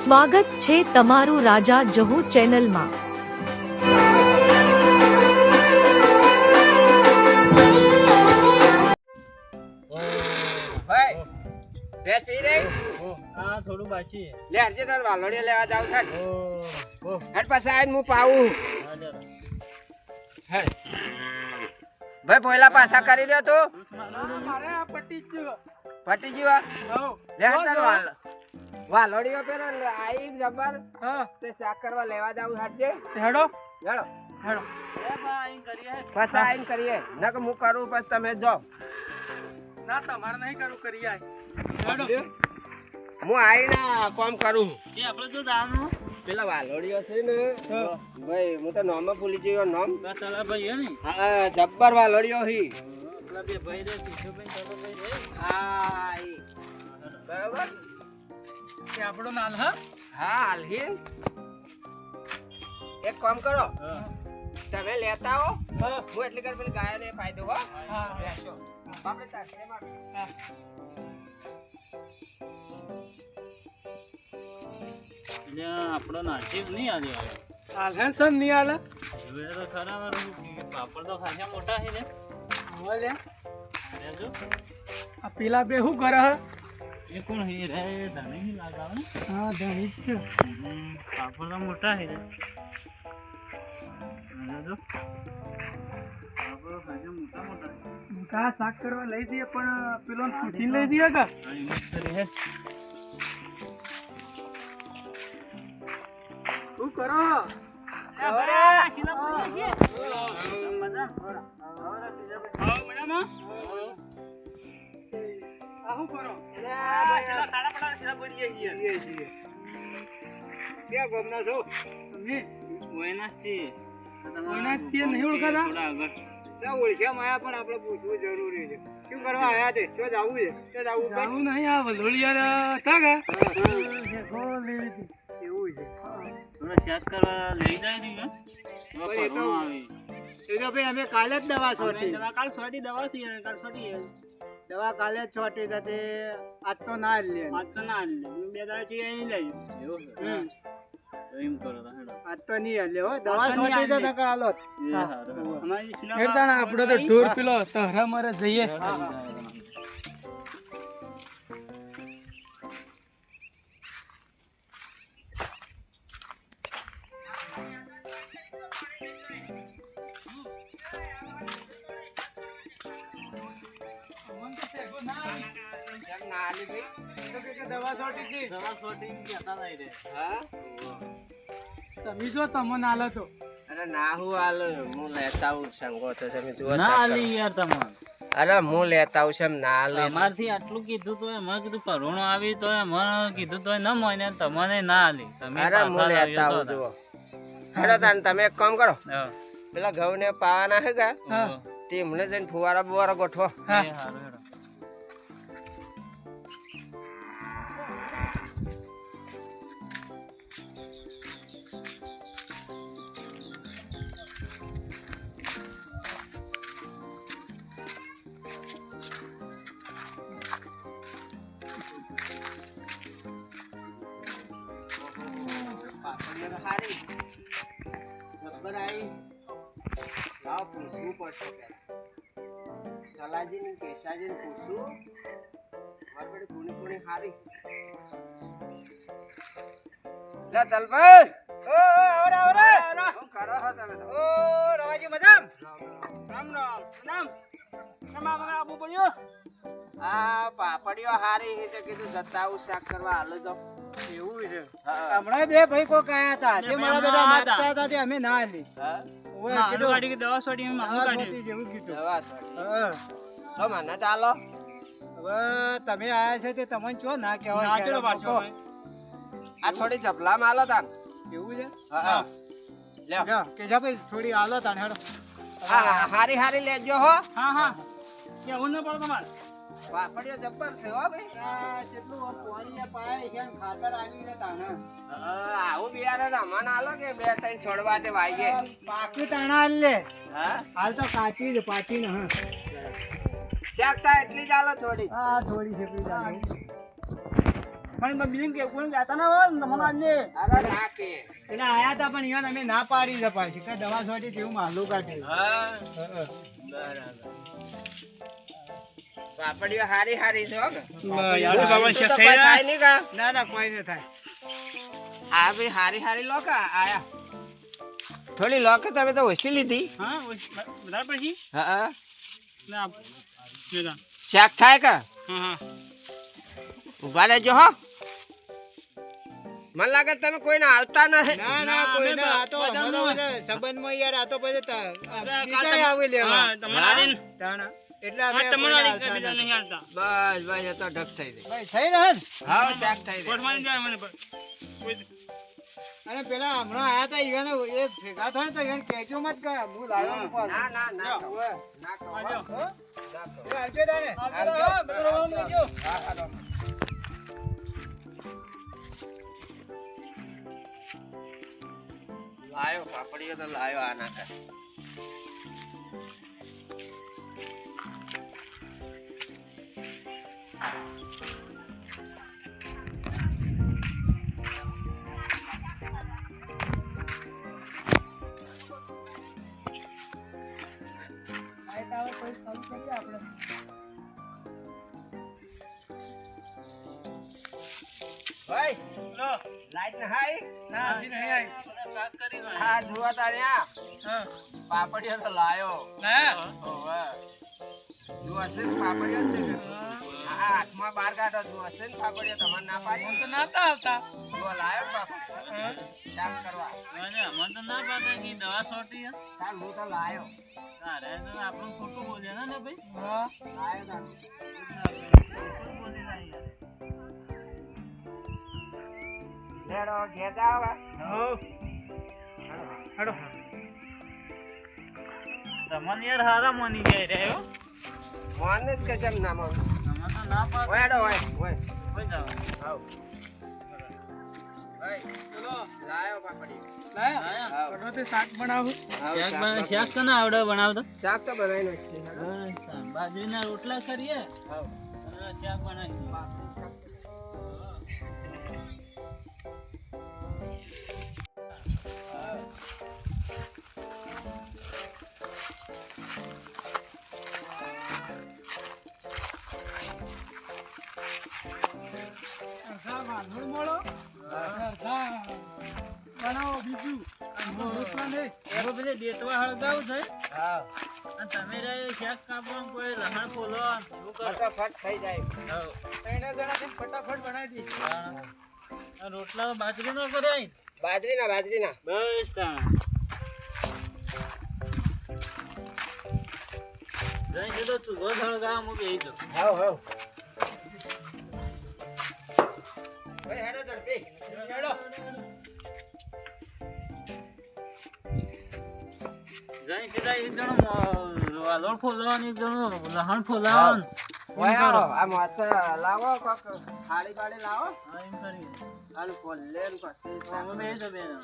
સ્વાગત છે તમારું રાજા જહુ ચેનલમાં. ભાઈ પી રહી હા થોડું બાકી લે હરજે તાર વાલોડિયા લેવા જાવ છે. હેડ પાસે આવીને હું પાવું. ભાઈ પોયલા પાછા કરી લ્યો તું. મારે આ પટી ગયો. લે હેડ તાર વાલ. વાલોડિયો પેલો આઈ જબર. હા. તે શાક કરવા લેવા જાવ હાટજે. હેડો. હેડો. હેડો. એ ભાઈ કરીએ. કરીએ. નક હું કરું પછી તમે જો. ના તમારે નહીં કરું કરી હેડો. હું આવીને કોમ કરું. એ આપણે તો દાવાનું પેલા વાલોડીઓ છે ને ભાઈ હું તો નામ ભૂલી ગયો નામ. ભાઈ હે ને હા જબ્બર વાલોડીઓ હી. બે ભાઈ રે ભાઈ રે હા. બરાબર? એ આપણો નાલ હા? હા હાલહીન એક કામ કરો. તમે લેતા આવો. હા. હું એટલે કર પેલી ગાયોને ફાયદો હો. હા. લેશો. બાપરે તાર શેમાં? એટલે આપણો નાસિક નહીં આજે? આલ્હન સર નહીં આલે હવે તો ખરા મારું પાપડ તો ખાસા મોટા છે ને. લેજો. આ પેલા બે શું કરે હે? એ કોણ હે? રે ધણી નહીં લાગાવે હા ધણી છે. પાપડ તો મોટા હે. કા શાક કરવા લઈ દઈએ પણ પેલો પૂછીને લઈ દઈએ કા શું કરો? મજા રહે શું કરો આ શું કરો ક્યાં ગામના છો? તમે કોઈના જ છીએ. કોઈના નહીં ઓળખાતા? થોડા આગળ. ત્યાં ઓળખ્યા માયા પણ આપણે પૂછવું જરૂરી છે શું કરવા આયા છે શું જવું છે શું જવું જાવું નહીં આ વલોડિયા હતા કા. એવું છે થોડા સેટ કરવા લઈ જાય એ તો- ભાઈ અમે કાલે જ દવા દવા કાલ છોડી દવા થી કાલ છોડી. દવા કાલે જ છોટી તો તે આજ તો ના લે. આજ તો ના લે. બે દાડા થી અહીં લઈ એવું એમ કરો આજ તો નહીં હો. દવા છોટી. અમારી ઢોર પેલો તહરા મારે જઈએ. ના હાલી ભાઈ દવા સોટી હતી દવા સોટી ને કહેતા નહીં રે. હા તમે જો તમને આલો તો અરે ના હું હાલ હું લેતા આવું સંગો તો તમે જુઓ ના આલી યાર તમારે અરે હું લેતા આવું છે ના લે તમારથી આટલું કીધું તો મેં કીધું પરોણો આવી તો એમાં કીધું તો ન મોય ને તમને ના આલી તમે અરે હું લેતા આવું જુઓ. હેડો તાન તમે એક કામ કરો. પેલા ઘઉં ને પાવાના હે કા હા. તે એમને જઈને ફુવારા બુવારા ગોઠવો. પડશે પેલી હારી? લે દલભાઈ ઓ આવરા આવરા શું કરો છો તમે? ઓ રવાજી મજામ? રામ રામ રામ. તમારા વગર આબુ પડ્યો આ પાપડીઓ હારી તે કીધું જતા આવું શાક કરવા હાલ જો એવું છે. હમણાં બે ભાઈ કો કયા હતા. તે મારા બેટા માગતા હતા. તે અમે ના આલી. ઓય કીધું કાઢી કે દવા છોડી એમ મારું દવા જેવું કીધું. દવા છોડી તો મને ચાલો. હવે તમે આયા છો તે તમને ચો ના કહેવાય નાચડો પાછો આ થોડી જપલા માં આલો તાન. એવું છે? હા લ્યો. કેજાભાઈ થોડી આલો હેડો. હા હારી હારી લેજો હો. હા હા. કેવું ન પડે તમારે? પાપડીઓ જબ્બર છે હો ભાઈ. આ જેટલું પાણી પાય છે ને ખાતર આલી છે તાણ. આવું બિયારણ અમને આલો કે બે ત્રણ છોડવા તે વાઈએ? પાકી તાણા આલ લે. હા? હાલ તો કાચી જ પાકી ને હા. શાક એટલી જ આલો થોડી. આ થોડી છે પેલી જાણે. પણ બીજું કે કોઈ જાતા ના હોય તમને આજે અરે ના કે. એટલે આયા હતા પણ ઈવન અમે ના પાડી છે પાછી. કે દવા છોડી તેવું માલું કાઢ્યું હા. હં, હં. બરાબર. પાપડીઓ હારી હારી છે કોઈ થાય નહીં કા? ના ના કોઈ નહીં થાય. આ ભાઈ હારી હારી લો આયા. થોડી લો કે તમે તો ઓછી લીધી. હા વધારે પછી હા ના શાક થાય કા? હા હા. ઊભા રહેજો હો. મને લાગે તમે કોઈને આવતા નથી. ના ના કોઈ ના આ તો અમે બધા સંબંધમાં યાર આ તો પછી બીજા આવી લેવા. તમારા તાણા. એટલે હા કોઈને આવીને હાલતા બીજા. નહીં હાલતા બસ બસ એ તો ઢક થઈ ગઈ ભાઈ થઈ રહે ને? હા શાક થઈ ગઈ કોટમાં જાય મને. કોઈ અને પેલા હમણાં આયા તા ઈવન એ ભેગા થાય તો ઈવન કહેજો મત કે હું લાવ્યો પાછું. ના ના ના કહો. ના કહો. આવજો. હો? ના કહો. એ આવજો તાને. આવજો. આવજો. હા, હાલો. લાયો પાપડીઓ તો લાયો આના કર પાપડીઓ તો લાયો. પાપડિયો છે હાથમાં બાર કાઢો છે. ને પાપડીઓ તમારે ના પાડી? તો નાતા આવતા. લાયો ને પાપડી કરવા. મને અમને તો ના પાડે કે દવા સોટી. તાર હું તો લાયો. તારે તો આપણું ખોટું બોલે ને ને ભાઈ? લાયો તાર. બોલી જાય યાર. હેડો. તમને હારા મની જાય રહ્યો હો. જ કે કેમ ના મોન ના પાડે ઓય હેડો ઓય ઓય કોઈ જાવ. આવ ભાઈ ચલો લાયો પાપડી લાયા? રે કાપવા કોઈ લહણ ખોલો ફટાફટ થઈ જાય હઉ. જણા ફટાફટ બનાવી બાજરી આ રોટલા બાજરીનો કર્યા બાજરીના બાજરીના બસ તાણ જઈ સીધો ચૂલો ગામ હું જાઉં. હાવ હાવ ભાઈ હેડો ઝડપી હેડો. સીધા એક જણો વાલોળ ફોલાવાનું, એક જણો લહણ ફોલાવાનું. એમ ઓય કરો. આવો આ મોચા લાવો કોક થાળી બાળી લાવો એમ કરીએ. હાલ પછી તો અમે બે જણ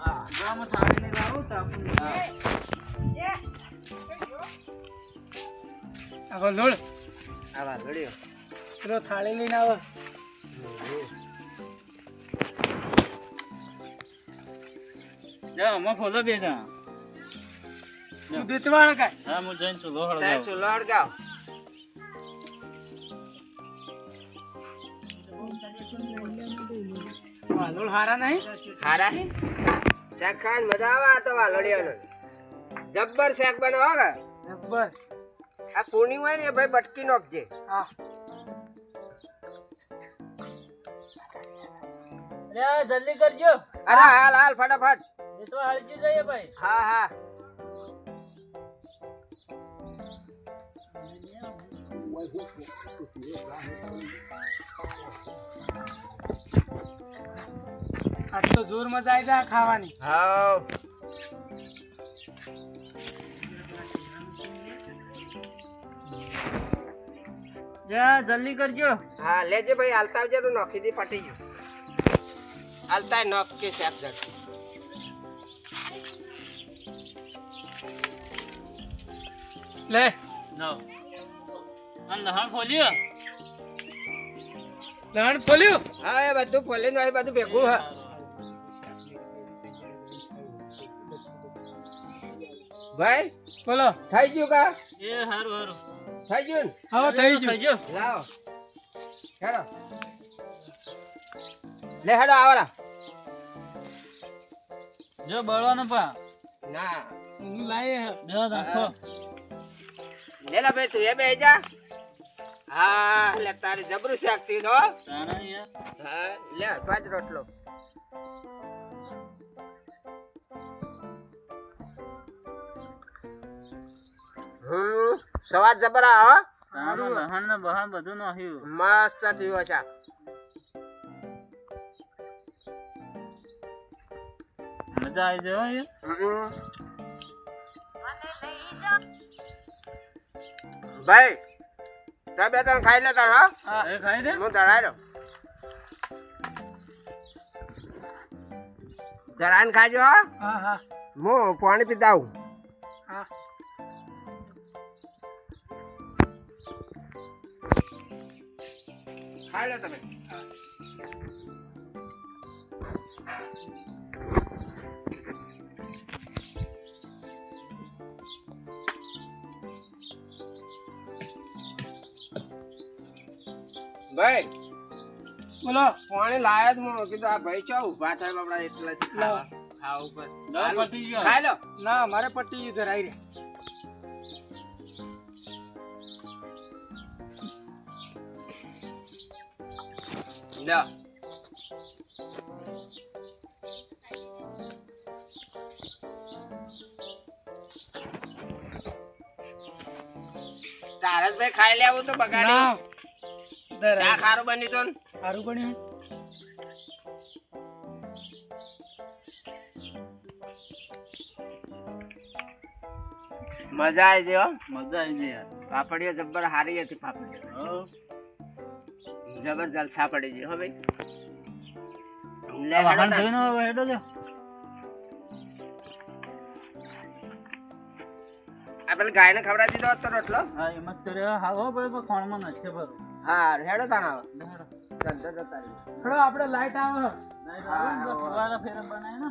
હા જો આમાં થાળીને લાવું તો આપણને- આવો લોડ આવા લડ્યો પેલો થાળી લઈને આવો જા આમાં ફોલો બે જણ. તું દેતવાળ કાંઈ. હા, હું જઈને ચૂલો તે ચૂલો અડગાવ વાલોળ હારા નહીં? હારા? હે શાક મજા આવે આ તો વાલડિયાનો. જબ્બર શેખ બનો કે? જબ્બર. આ કુણી હોય ને ભાઈ બટકી નોખજે. હા. અરે જલ્દી કરજો. અરે હાલ હાલ ફટાફટ. એ તો હળજી જઈએ ભાઈ. હા હા. આજ તો જોર મજા આવી જાય ખાવાની. હા જા જલ્દી કરજો. હા લેજે ભાઈ હાલતા આવજે તો નોખી દી પટી ગયો. હાલતા નોખ કે શાક ઝડપી લે. નો લહણ ખોલ્યો. લણ ખોલ્યું? હા એ બધું ફોલીને હોય બધું ભેગું હા. ભાઈ બોલો. થઈ ગયું કા? એ હારું હારું. થઈ ગયું હા થઈ ગયું. થઈ ગયું. લાવો. હેડો. લે હેડો આવડા જો બળવાનો પા. ના. હું લાવી બે રાખો લે લા ભાઈ તું એ બે જા. હા લે તારી જબરું શાકતી તાણા હા. લે પાંચ રોટલો. હમ સવાદ જબરા હો. તાણામાં લહણ ને બહાણ બધું નાખ્યું. મસ્ત થયું છે મજા આવી જાય ભાઈ તમે બે ત્રણ ખાઈ લેતા હા? એ ખાઈ દે. હું ધરાઈ દઉં ધરાઈને ખાજો હા? હા હું. પાણી પીતા આવું હા. ખાઈ લો તમે. ભાઈ બોલો પાણી લાયા જ કીધું આ ભાઈ ચો ઊભા થાય બાપડા ખાવું હાલો. ગયો. ખાઈ લો. ના મારે પટ્ટી યુ ધરાઈ રે. લ્યો તારસભાઈ ખાઈ લેવું તો બગાડી. ચા ખારું બની તો? બન્યું. મજા આવી ગઈ હો. મજા આવી જાય પાપડીઓ જબ્બર હારી હતી પાપડીઓ હો. જબર જલસા પડી ગઈ હો ભાઈ. લે વાહન. હેડો આ પેલી ગાયને ખવડાવી દીધો હતો રોટલો? હા એમ જ કર્યો. હા હો ભાઈ ખોણમાં નથી ભરું હા હેડો હેડો. ધંધો જતા રહી આપણે લાઈટ આવે. ફેરા બનાય ને.